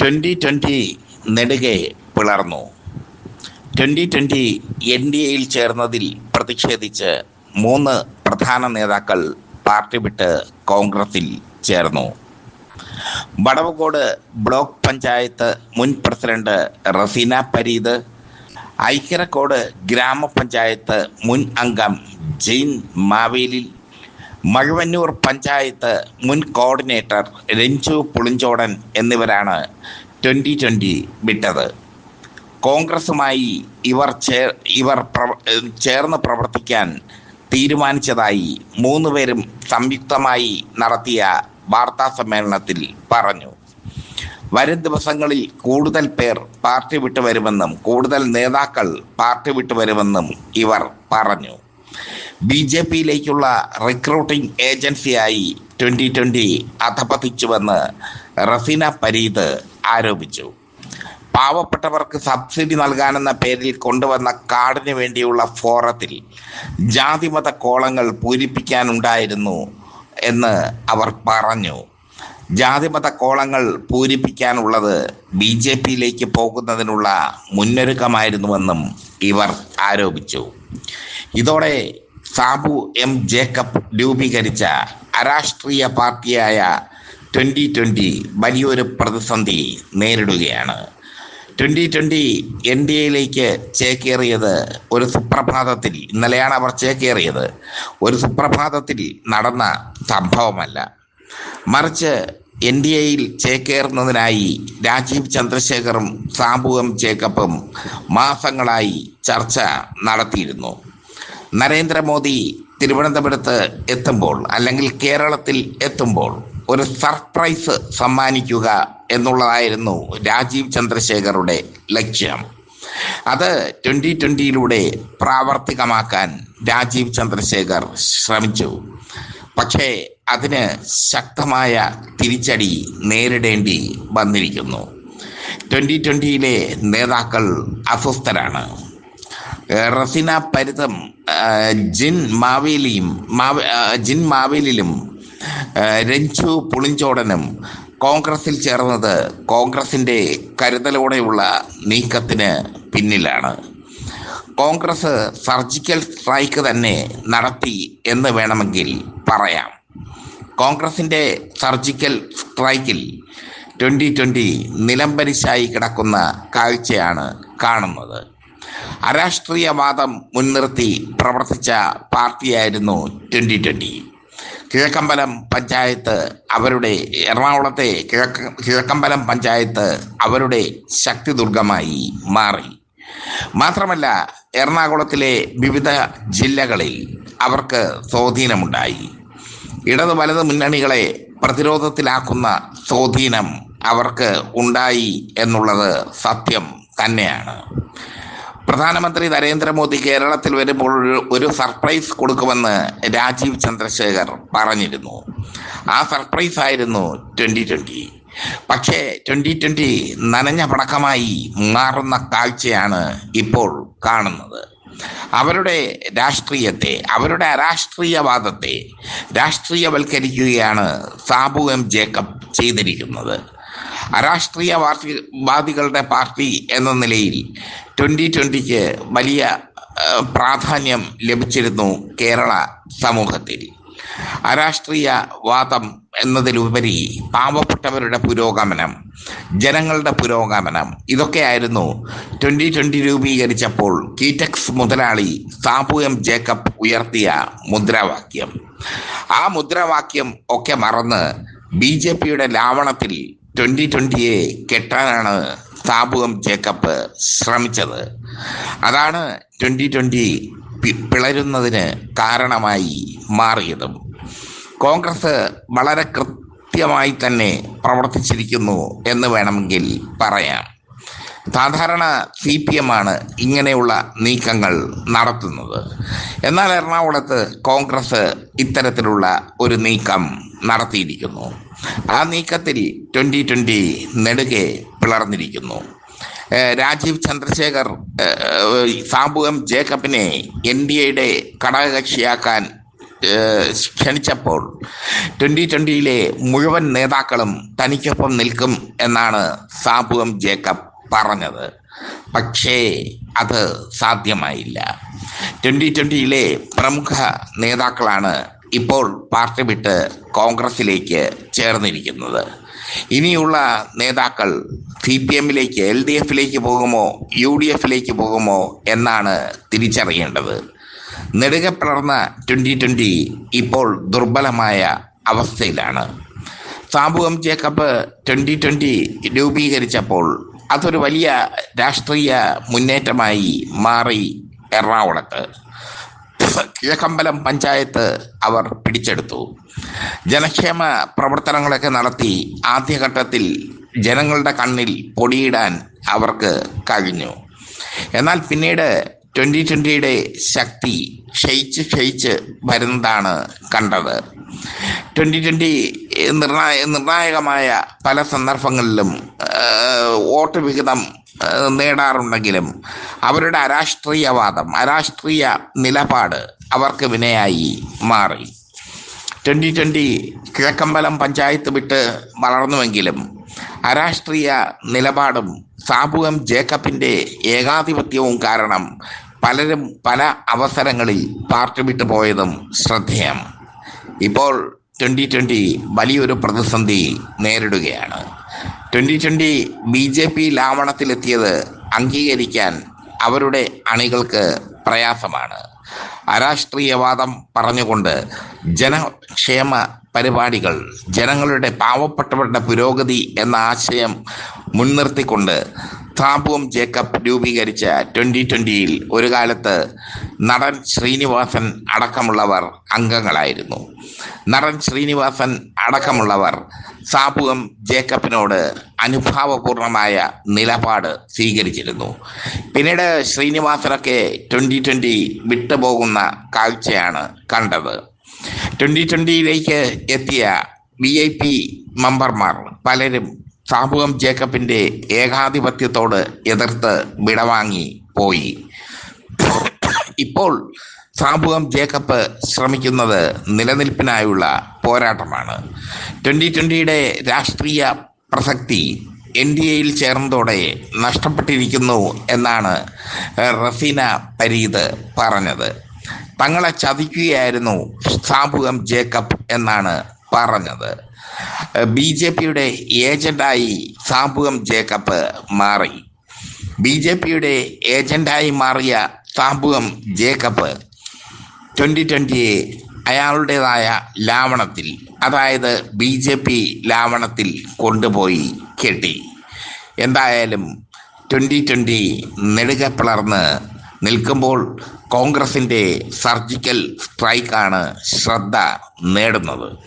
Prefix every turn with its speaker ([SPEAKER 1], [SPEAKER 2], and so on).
[SPEAKER 1] Twenty twenty നെടുകെ പിളർന്നു. Twenty twenty N D എയിൽ ചേർന്നതിൽ പ്രതിഷേധിച്ച് മൂന്ന് പ്രധാന നേതാക്കൾ പാർട്ടി വിട്ട് കോൺഗ്രസിൽ ചേർന്നു. വടവകോട് ബ്ലോക്ക് പഞ്ചായത്ത് മുൻ പ്രസിഡന്റ് റസീന പരീദ് ഐക്കരക്കോട് ഗ്രാമപഞ്ചായത്ത് മുൻ അംഗം ജെയിൻ മാവേലിൽ മഴുവന്നൂർ പഞ്ചായത്ത് മുൻ കോർഡിനേറ്റർ രഞ്ജു പുളിഞ്ചോടൻ എന്നിവരാണ് ട്വന്റി ട്വന്റി വിട്ടത്. കോൺഗ്രസുമായി ഇവർ ചേർ ഇവർ ചേർന്ന് പ്രവർത്തിക്കാൻ തീരുമാനിച്ചതായി മൂന്നുപേരും സംയുക്തമായി നടത്തിയ വാർത്താ സമ്മേളനത്തിൽ പറഞ്ഞു. വരും ദിവസങ്ങളിൽ കൂടുതൽ പേർ പാർട്ടി വിട്ടു വരുമെന്നും കൂടുതൽ നേതാക്കൾ പാർട്ടി വിട്ടു വരുമെന്നും ഇവർ പറഞ്ഞു. ബി ജെ പിയിലേക്കുള്ള റിക്രൂട്ടിംഗ് ഏജൻസിയായി ട്വന്റി ട്വന്റി അധപതിച്ചുവെന്ന് റസീന പരീദ് ആരോപിച്ചു. പാവപ്പെട്ടവർക്ക് സബ്സിഡി നൽകാനെന്ന പേരിൽ കൊണ്ടുവന്ന കാർഡിന് വേണ്ടിയുള്ള ഫോറത്തിൽ ജാതിമത കോളങ്ങൾ പൂരിപ്പിക്കാനുണ്ടായിരുന്നു എന്ന് അവർ പറഞ്ഞു. ജാതിമത കോളങ്ങൾ പൂരിപ്പിക്കാനുള്ളത് ബി ജെ പിയിലേക്ക് പോകുന്നതിനുള്ള മുന്നൊരുക്കമായിരുന്നുവെന്നും ഇവർ ആരോപിച്ചു. ഇതോടെ സാബു എം ജേക്കബ് രൂപീകരിച്ച അരാഷ്ട്രീയ പാർട്ടിയായ ട്വന്റി ട്വന്റി വലിയൊരു പ്രതിസന്ധി നേരിടുകയാണ്. ട്വന്റി ട്വന്റി എൻ ഡി എയിലേക്ക് ചേക്കേറിയത് ഒരു സുപ്രഭാതത്തിൽ ഇന്നലെയാണ് അവർ ചേക്കേറിയത് ഒരു സുപ്രഭാതത്തിൽ നടന്ന സംഭവമല്ല. മറിച്ച് എൻ ഡി എയിൽ ചേക്കേറുന്നതിനായി രാജീവ് ചന്ദ്രശേഖറും സാബു എം ജേക്കബും മാസങ്ങളായി ചർച്ച നടത്തിയിരുന്നു. നരേന്ദ്രമോദി തിരുവനന്തപുരത്ത് എത്തുമ്പോൾ അല്ലെങ്കിൽ കേരളത്തിൽ എത്തുമ്പോൾ ഒരു സർപ്രൈസ് സമ്മാനിക്കുക എന്നുള്ളതായിരുന്നു രാജീവ് ചന്ദ്രശേഖറുടെ ലക്ഷ്യം. അത് ട്വന്റി ട്വന്റിയിലൂടെ പ്രാവർത്തികമാക്കാൻ രാജീവ് ചന്ദ്രശേഖർ ശ്രമിച്ചു. പക്ഷേ അതിന് ശക്തമായ തിരിച്ചടി നേരിടേണ്ടി വന്നിരിക്കുന്നു. ട്വന്റി ട്വന്റിയിലെ നേതാക്കൾ അസ്വസ്ഥരാണ്. റസിന പരിതം ജിൻ മാവേലിയും ജിൻ മാവേലിലും രഞ്ജു പുളിഞ്ചോടനും കോൺഗ്രസിൽ ചേർന്നത് കോൺഗ്രസിന്റെ കരുതലോടെയുള്ള നീക്കത്തിന് പിന്നിലാണ്. കോൺഗ്രസ് സർജിക്കൽ സ്ട്രൈക്ക് തന്നെ നടത്തി എന്ന് വേണമെങ്കിൽ പറയാം. കോൺഗ്രസിന്റെ സർജിക്കൽ സ്ട്രൈക്കിൽ ട്വന്റി ട്വന്റി നിലംപരിശായി കിടക്കുന്ന കാഴ്ചയാണ് കാണുന്നത്. അരാഷ്ട്രീയവാദം മുൻനിർത്തി പ്രവർത്തിച്ച പാർട്ടിയായിരുന്നു ട്വന്റി ട്വന്റി കിഴക്കമ്പലം പഞ്ചായത്ത് അവരുടെ എറണാകുളത്തെ കിഴക്ക് കിഴക്കമ്പലം പഞ്ചായത്ത് അവരുടെ ശക്തി ദുർഗമായി മാറി. മാത്രമല്ല എറണാകുളത്തിലെ വിവിധ ജില്ലകളിൽ അവർക്ക് സ്വാധീനമുണ്ടായി. ഇടത് വലത് മുന്നണികളെ പ്രതിരോധത്തിലാക്കുന്ന സ്വാധീനം അവർക്ക് ഉണ്ടായി എന്നുള്ളത് സത്യം തന്നെയാണ്. പ്രധാനമന്ത്രി നരേന്ദ്രമോദി കേരളത്തിൽ വരുമ്പോൾ ഒരു സർപ്രൈസ് കൊടുക്കുമെന്ന് രാജീവ് ചന്ദ്രശേഖർ പറഞ്ഞിരുന്നു. ആ സർപ്രൈസ് ആയിരുന്നു ട്വന്റി ട്വന്റി പക്ഷേ ട്വന്റി ട്വന്റി നനഞ്ഞ പടക്കമായി മാറുന്ന കാഴ്ചയാണ് ഇപ്പോൾ കാണുന്നത്. അവരുടെ രാഷ്ട്രീയത്തെ അവരുടെ അരാഷ്ട്രീയവാദത്തെ രാഷ്ട്രീയവൽക്കരിക്കുകയാണ് സാബു എം ജേക്കബ് ചെയ്തിരിക്കുന്നത്. അരാഷ്ട്രീയവാദി വാദികളുടെ പാർട്ടി എന്ന നിലയിൽ ട്വന്റി ട്വന്റിക്ക് വലിയ പ്രാധാന്യം ലഭിച്ചിരുന്നു കേരള സമൂഹത്തിൽ. അരാഷ്ട്രീയ വാദം എന്നതിലുപരി പാവപ്പെട്ടവരുടെ പുരോഗമനം ജനങ്ങളുടെ പുരോഗമനം ഇതൊക്കെയായിരുന്നു ട്വന്റി ട്വന്റി രൂപീകരിച്ചപ്പോൾ കീറ്റക്സ് മുതലാളി സാബു എം ജേക്കബ് ഉയർത്തിയ മുദ്രാവാക്യം. ആ മുദ്രാവാക്യം ഒക്കെ മറന്ന് ബി ജെ പിയുടെ ലാവണത്തിൽ ട്വന്റി ട്വന്റിയെ കെട്ടാനാണ് എം ജേക്കബ് ശ്രമിച്ചത്. അതാണ് ട്വന്റി ട്വന്റി പിളരുന്നതിന് കാരണമായി മാറിയതും. കോൺഗ്രസ് വളരെ കൃത്യമായി തന്നെ പ്രവർത്തിച്ചിരിക്കുന്നു എന്ന് വേണമെങ്കിൽ പറയാം. സാധാരണ സി പി എം ആണ് ഇങ്ങനെയുള്ള നീക്കങ്ങൾ നടത്തുന്നത്. എന്നാൽ എറണാകുളത്ത് കോൺഗ്രസ് ഇത്തരത്തിലുള്ള ഒരു നീക്കം നടത്തിയിരിക്കുന്നു. ആ നീക്കത്തിൽ ട്വന്റി ട്വന്റി നെടുകെ പിളർന്നിരിക്കുന്നു. രാജീവ് ചന്ദ്രശേഖർ എം ജേക്കബിനെ എൻ ഡി എയുടെ ഘടകകക്ഷിയാക്കാൻ ക്ഷണിച്ചപ്പോൾ ട്വന്റി ട്വന്റിയിലെ മുഴുവൻ നേതാക്കളും തനിക്കൊപ്പം നിൽക്കും എന്നാണ് സാബു എം ജേക്കബ് പറഞ്ഞത്. പക്ഷേ അത് സാധ്യമായില്ല. ട്വന്റി ട്വന്റിയിലെ പ്രമുഖ നേതാക്കളാണ് ഇപ്പോൾ പാർട്ടി വിട്ട് കോൺഗ്രസിലേക്ക് ചേർന്നിരിക്കുന്നത്. ഇനിയുള്ള നേതാക്കൾ സി പി എമ്മിലേക്ക് എൽ ഡി എഫിലേക്ക് പോകുമോ യു ഡി എഫിലേക്ക് പോകുമോ എന്നാണ് തിരിച്ചറിയേണ്ടത്. നെടുക പിളർന്ന ട്വന്റി ട്വന്റി ഇപ്പോൾ ദുർബലമായ അവസ്ഥയിലാണ്. Sabu M Jacob twenty twenty രൂപീകരിച്ചപ്പോൾ അതൊരു വലിയ രാഷ്ട്രീയ മുന്നേറ്റമായി മാറി എറണാകുളത്ത്. കിഴക്കമ്പലം പഞ്ചായത്ത് അവർ പിടിച്ചെടുത്തു. ജനക്ഷേമ പ്രവർത്തനങ്ങളൊക്കെ നടത്തി ആദ്യഘട്ടത്തിൽ ജനങ്ങളുടെ കണ്ണിൽ പൊടിയിടാൻ അവർക്ക് കഴിഞ്ഞു. എന്നാൽ പിന്നീട് ട്വന്റി ട്വന്റിയുടെ ശക്തി ക്ഷയിച്ച് ക്ഷയിച്ച് വരുന്നതാണ് കണ്ടത്. ട്വന്റി ട്വന്റി നിർണായ നിർണായകമായ പല സന്ദർഭങ്ങളിലും വോട്ട് വിഹിതം നേടാറുണ്ടെങ്കിലും അവരുടെ അരാഷ്ട്രീയവാദം അരാഷ്ട്രീയ നിലപാട് അവർക്ക് വിനയായി മാറി. ട്വന്റി ട്വന്റി കിഴക്കമ്പലം പഞ്ചായത്ത് വിട്ട് വളർന്നുവെങ്കിലും അരാഷ്ട്രീയ നിലപാടും സാബു എം ജേക്കബിന്റെ ഏകാധിപത്യവും കാരണം പലരും പല അവസരങ്ങളിൽ പാർട്ടി വിട്ടു പോയതും ശ്രദ്ധേയം. ഇപ്പോൾ ട്വന്റി ട്വന്റി വലിയൊരു പ്രതിസന്ധി നേരിടുകയാണ്. Twenty twenty B J P ലാവണത്തിലെത്തിയത് അംഗീകരിക്കാൻ അവരുടെ അണികൾക്ക് പ്രയാസമാണ്. അരാഷ്ട്രീയവാദം പറഞ്ഞുകൊണ്ട് ജനക്ഷേമ പരിപാടികൾ ജനങ്ങളുടെ പാവപ്പെട്ടവരുടെ പുരോഗതി എന്ന ആശയം മുൻനിർത്തിക്കൊണ്ട് സാബുവും ജേക്കബ് രൂപീകരിച്ച ട്വന്റി ട്വന്റിയിൽ ഒരു കാലത്ത് നടൻ ശ്രീനിവാസൻ അടക്കമുള്ളവർ അംഗങ്ങളായിരുന്നു. നടൻ ശ്രീനിവാസൻ അടക്കമുള്ളവർ സാബുവും ജേക്കബിനോട് അനുഭാവപൂർണമായ നിലപാട് സ്വീകരിച്ചിരുന്നു. പിന്നീട് ശ്രീനിവാസനൊക്കെ ട്വന്റി ട്വന്റി വിട്ടുപോകുന്ന കാഴ്ചയാണ് കണ്ടത്. ട്വന്റി ട്വന്റിയിലേക്ക് എത്തിയ വി ഐ പി മെമ്പർമാർ പലരും സാബു ജേക്കബിന്റെ ഏകാധിപത്യത്തോട് എതിർത്ത് വിടവാങ്ങി പോയി. ഇപ്പോൾ സാബു എം ജേക്കബ് ശ്രമിക്കുന്നത് നിലനിൽപ്പിനായുള്ള പോരാട്ടമാണ്. ട്വന്റി ട്വന്റിയുടെ രാഷ്ട്രീയ പ്രസക്തി എൻ ഡി എയിൽ ചേർന്നതോടെ നഷ്ടപ്പെട്ടിരിക്കുന്നു എന്നാണ് റഫീന പരീദ് പറഞ്ഞത്. തങ്ങളെ ചതിക്കുകയായിരുന്നു സാബു എം ജേക്കബ് എന്നാണ് പറഞ്ഞത്. ബി ജെ പിയുടെ ഏജന്റായി സാമ്പുകം ജേക്കബ് മാറി. ബി ജെ പിയുടെ ഏജന്റായി മാറിയ സാമ്പുകം ജേക്കബ് ട്വന്റി ട്വന്റിയെ അയാളുടേതായ ലാവണത്തിൽ അതായത് ബി ജെ പി ലാവണത്തിൽ കൊണ്ടുപോയി കെട്ടി. എന്തായാലും ട്വന്റി ട്വന്റി നെടുക പിളർന്ന് നിൽക്കുമ്പോൾ കോൺഗ്രസിന്റെ സർജിക്കൽ സ്ട്രൈക്കാണ് ശ്രദ്ധ നേടുന്നത്.